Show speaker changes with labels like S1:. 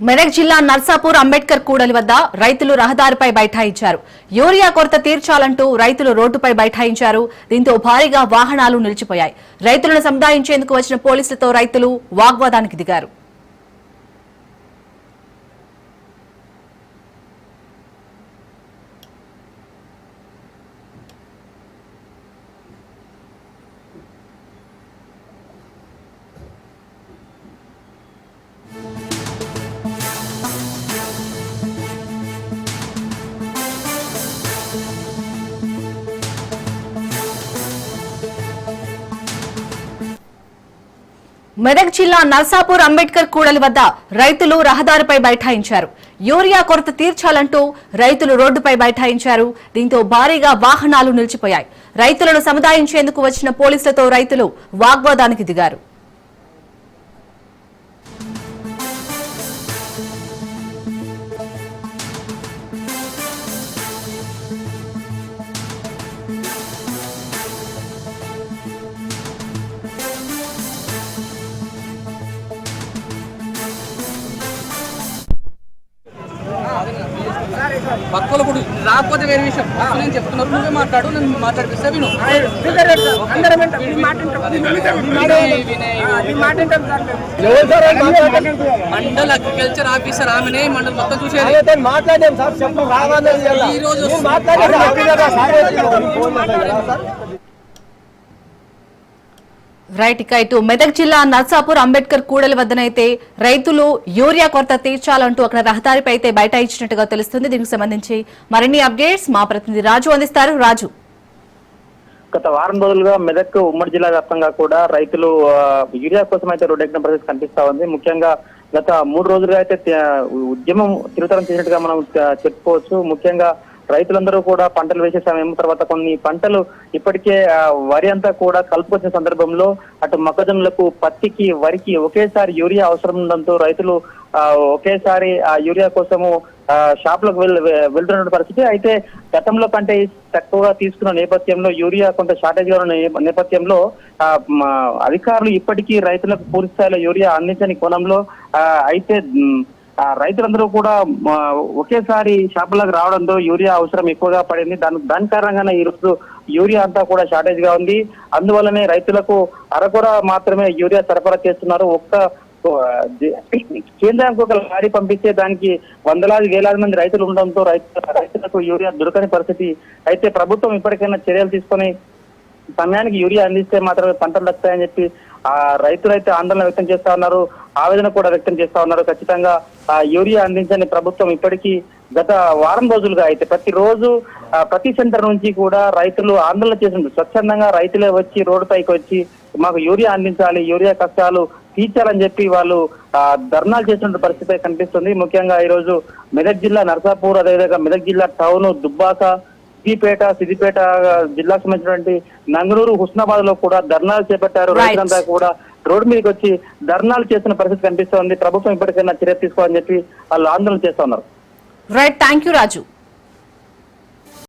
S1: మెదక్ జిల్లా నర్సాపూర్ అంబేద్కర్ కూడలి వద్ద రైతులు రహదారిపై బైఠాయించారు. యూరియా కొరత తీర్చాలంటూ రైతులు రోడ్డుపై బైఠాయించారు. దీంతో భారీగా వాహనాలు నిలిచిపోయాయి. రైతులను సముదాయించేందుకు వచ్చిన పోలీసులతో రైతులు వాగ్వాదానికి దిగారు. మెదక్ జిల్లా నర్సాపూర్ అంబేద్కర్ కూడలి వద్ద రైతులు రహదారిపై బైఠాయించారు. యూరియా కొరత తీర్చాలంటూ రైతులు రోడ్డుపై బైఠాయించారు. దీంతో భారీగా వాహనాలు నిలిచిపోయాయి. రైతులను సముదాయించేందుకు వచ్చిన పోలీసులతో రైతులు వాగ్వాదానికి దిగారు.
S2: పక్కల కూడా రాకపోతే వేరే విషయం. అసలు నేను చెప్తున్నారు నువ్వే మాట్లాడు నేను మాట్లాడిపిస్తా విను. మండల్ అగ్రికల్చర్ ఆఫీసర్ ఆమెనే మండల్ మొత్తం చూసేది.
S3: మాట్లాడాం సార్?
S2: ఈ రోజు
S1: రైట్ ఇక ఇటు మెదక్ జిల్లా నర్సాపూర్ అంబేద్కర్ కూడలి వద్దనైతే రైతులు యూరియా కొరత తీర్చాలంటూ అక్కడ రహదారిపై అయితే ఇచ్చినట్టుగా తెలుస్తుంది. దీనికి సంబంధించి మరిన్ని అప్డేట్స్ మా ప్రతినిధి రాజు అందిస్తారు. రాజు.
S4: గత వారం రోజులుగా మెదక్ ఉమ్మడి జిల్లా వ్యాప్తంగా కూడా రైతులు యూరియా కోసం అయితే రోడ్డెక్కిన పరిస్థితి కనిపిస్తా ఉంది. ముఖ్యంగా గత మూడు రోజులుగా అయితే ఉద్యమం తిరుతరం చేసినట్టుగా మనం చెప్పుకోవచ్చు. ముఖ్యంగా రైతులందరూ కూడా పంటలు వేసే సమయం తర్వాత కొన్ని పంటలు ఇప్పటికే ఆ, వరి అంతా కూడా కలుపుకొచ్చిన సందర్భంలో అటు మొక్కజొన్నలకు పత్తికి వరికి ఒకేసారి యూరియా అవసరం ఉండడంతో రైతులు ఆ, ఒకేసారి ఆ యూరియా కోసము ఆ, షాపులకు వెళ్ వెళ్తున్న పరిస్థితి. అయితే గతంలో కంటే తక్కువగా తీసుకున్న నేపథ్యంలో యూరియా కొంత షార్టేజ్గా ఉన్న నేపథ్యంలో అధికారులు ఇప్పటికీ రైతులకు పూర్తి స్థాయిలో యూరియా అందించని కోణంలో ఆ, అయితే రైతులందరూ కూడా ఒకేసారి షాపులకు రావడంతో యూరియా అవసరం ఎక్కువగా పడింది. దాని దాని కారణంగానే ఈరోజు యూరియా అంతా కూడా షార్టేజ్గా ఉంది. అందువల్లనే రైతులకు అరకొర మాత్రమే యూరియా సరఫరా చేస్తున్నారు. ఒక్క కేంద్రానికి ఒక లారీ పంపిస్తే దానికి వందలాది వేలాది మంది రైతులు ఉండడంతో రైతు రైతులకు యూరియా దొరకని పరిస్థితి అయితే ప్రభుత్వం ఇప్పటికైనా చర్యలు తీసుకొని సమయానికి యూరియా అందిస్తే మాత్రమే పంటలు వస్తాయని చెప్పి ఆ రైతులు అయితే ఆందోళన వ్యక్తం చేస్తా ఉన్నారు. ఆవేదన కూడా వ్యక్తం చేస్తా ఉన్నారు. ఖచ్చితంగా ఆ యూరియా అందించని ప్రభుత్వం ఇప్పటికీ గత వారం రోజులుగా అయితే ప్రతిరోజు ఆ, ప్రతి సెంటర్ నుంచి కూడా రైతులు ఆందోళన చేసిండ్రు స్వచ్ఛందంగా రైతులే వచ్చి రోడ్డు పైకి వచ్చి మాకు యూరియా అందించాలి యూరియా కష్టాలు తీర్చాలని చెప్పి వాళ్ళు ధర్నాలు చేస్తున్న పరిస్థితి కనిపిస్తుంది. ముఖ్యంగా ఈ రోజు మెదక్ జిల్లా నర్సాపూర్ అదేవిధంగా మెదక్ జిల్లా టౌన్ దుబ్బాక సిద్దిపేట సిద్దిపేట జిల్లాకు సంబంధించినటువంటి నంగనూరు హుస్నాబాద్లో కూడా ధర్నాలు చేపట్టారు. రైతులంతా కూడా రోడ్డు మీదకి వచ్చి ధర్నాలు చేస్తున్న పరిస్థితి కనిపిస్తోంది. ప్రభుత్వం ఇప్పటికైనా చర్య తీసుకోవాలని చెప్పి వాళ్ళు ఆందోళన చేస్తా ఉన్నారు.
S1: Right thank you Raju